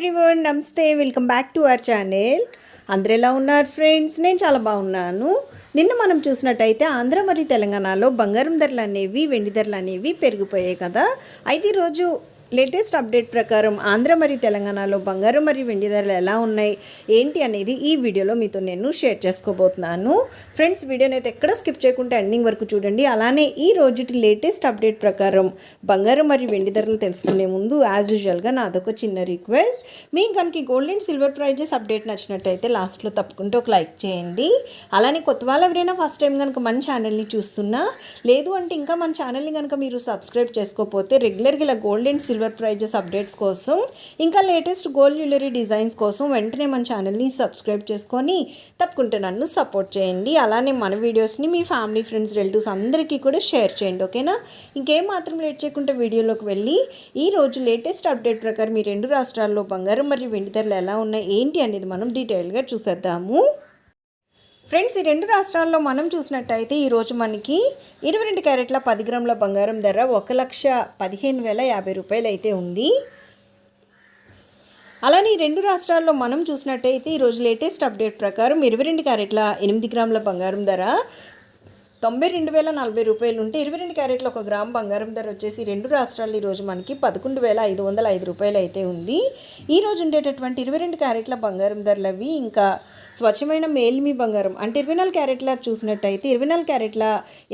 Everyone నమస్తే welcome back to our channel అందరు ఎలా ఉన్నారు ఫ్రెండ్స్ నేను చాలా బాగున్నాను. నిన్న మనం చూసినట్టయితే ఆంధ్ర మరియు తెలంగాణలో బంగారం ధరలు అనేవి వెండి ధరలు అనేవి పెరిగిపోయాయి కదా. అయితే ఈరోజు లేటెస్ట్ అప్డేట్ ప్రకారం ఆంధ్ర మరియు తెలంగాణలో బంగారం మరియు వెండి ధరలు ఎలా ఉన్నాయి ఏంటి అనేది ఈ వీడియోలో మీతో నేను షేర్ చేసుకోబోతున్నాను. ఫ్రెండ్స్ వీడియోని అయితే ఎక్కడ స్కిప్ చేయకుండా ఎండింగ్ వరకు చూడండి. అలానే ఈ రోజుటి లేటెస్ట్ అప్డేట్ ప్రకారం బంగారం మరియు వెండి ధరలు తెలుసుకునే ముందు యాజ్ యూజువల్గా నాదొక చిన్న రిక్వెస్ట్ మీకు కనుక gold and silver prices update నచ్చినట్టయితే లాస్ట్లో తప్పకుండా ఒక లైక్ చేయండి. అలానే కొత్త వాళ్ళు ఎవరైనా ఫస్ట్ టైం కనుక మన ఛానల్ని చూస్తున్నా లేదు అంటే ఇంకా మన ఛానల్ని కనుక మీరు సబ్స్క్రైబ్ చేసుకోకపోతే రెగ్యులర్గా ఇలా gold and silver prices updates కోసం ఇంకా లేటెస్ట్ గోల్డ్ జ్యువెలరీ డిజైన్స్ కోసం వెంటనే మన ఛానల్ని సబ్స్క్రైబ్ చేసుకొని తప్పకుండా నన్ను సపోర్ట్ చేయండి. అలానే మన వీడియోస్ని మీ ఫ్యామిలీ ఫ్రెండ్స్ రిలేటివ్స్ అందరికీ కూడా షేర్ చేయండి ఓకేనా ఇంకేం మాత్రం లేట్ చేయకుండా వీడియోలోకి వెళ్ళి ఈ రోజు లేటెస్ట్ అప్డేట్ ప్రకారం ఈ రెండు రాష్ట్రాల్లో బంగారం మరియు వెండి ధరలు ఎలా ఉన్నాయి ఏంటి అనేది మనం డీటెయిల్గా చూసేద్దాము. ఫ్రెండ్స్ ఈ రెండు రాష్ట్రాల్లో మనం చూసినట్టయితే ఈరోజు మనకి ఇరవై రెండు క్యారెట్ల పది గ్రాముల బంగారం ధర ఒక లక్ష పదిహేను వేల యాభై రూపాయలు అయితే ఉంది. అలానే ఈ రెండు రాష్ట్రాల్లో మనం చూసినట్టయితే ఈరోజు లేటెస్ట్ అప్డేట్ ప్రకారం ఇరవై రెండు క్యారెట్ల ఎనిమిది గ్రాముల బంగారం ధర తొంభై రెండు వేల నలభై రూపాయలు ఉంటే ఇరవై రెండు క్యారెట్ల ఒక గ్రామ్ బంగారం ధర వచ్చేసి రెండు రాష్ట్రాలు ఈరోజు మనకి పదకొండు వేల ఐదు వందల ఐదు రూపాయలు అయితే ఉంది. ఈ రోజు ఉండేటటువంటి ఇరవై రెండు క్యారెట్ల బంగారం ధరలు అవి ఇంకా స్వచ్ఛమైన మేల్మి బంగారం అంటే ఇరవై నాలుగు క్యారెట్ల చూసినట్టయితే ఇరవై నాలుగు క్యారెట్ల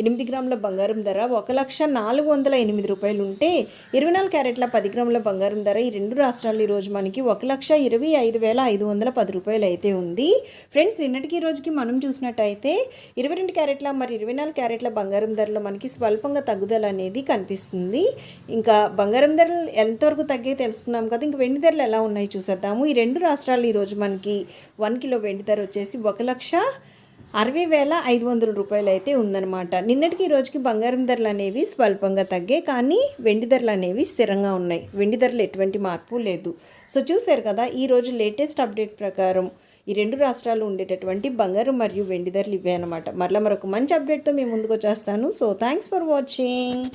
ఎనిమిది గ్రాముల బంగారం ధర ఒక లక్ష నాలుగు వందల ఎనిమిది రూపాయలు ఉంటే ఇరవై నాలుగు క్యారెట్ల పది గ్రాముల బంగారం ధర ఈ రెండు రాష్ట్రాలు ఈరోజు మనకి ఒక లక్ష ఇరవై ఐదు వేల ఐదు వందల పది రూపాయలు అయితే ఉంది. ఫ్రెండ్స్ నిన్నటికి ఈ రోజుకి మనం చూసినట్టయితే ఇరవై రెండు క్యారెట్ల మరి ఇరవై నాలుగు క్యారెట్ల బంగారం ధరలో మనకి స్వల్పంగా తగ్గుదల అనేది కనిపిస్తుంది. ఇంకా బంగారం ధరలు ఎంతవరకు తగ్గే తెలుస్తున్నాం కదా ఇంకా వెండి ధరలు ఎలా ఉన్నాయి చూసేద్దాము. ఈ రెండు రాష్ట్రాలు ఈరోజు మనకి వన్ కిలో వెండి ధర వచ్చేసి ఒక లక్ష అరవై వేల ఐదు వందల రూపాయలు అయితే ఉందన్నమాట. నిన్నటికి ఈ రోజుకి బంగారం ధరలు అనేవి స్వల్పంగా తగ్గాయి కానీ వెండి ధరలు అనేవి స్థిరంగా ఉన్నాయి. వెండి ధరలు ఎటువంటి మార్పు లేదు. సో చూశారు కదా ఈరోజు లేటెస్ట్ అప్డేట్ ప్రకారం ఈ రెండు రాష్ట్రాలు ఉండేటటువంటి బంగారు మరియు వెండి ధరలు ఇవే అనమాట మరలా మరొక మంచి అప్డేట్తో మేము ముందుకు వచ్చేస్తాను. So thanks for watching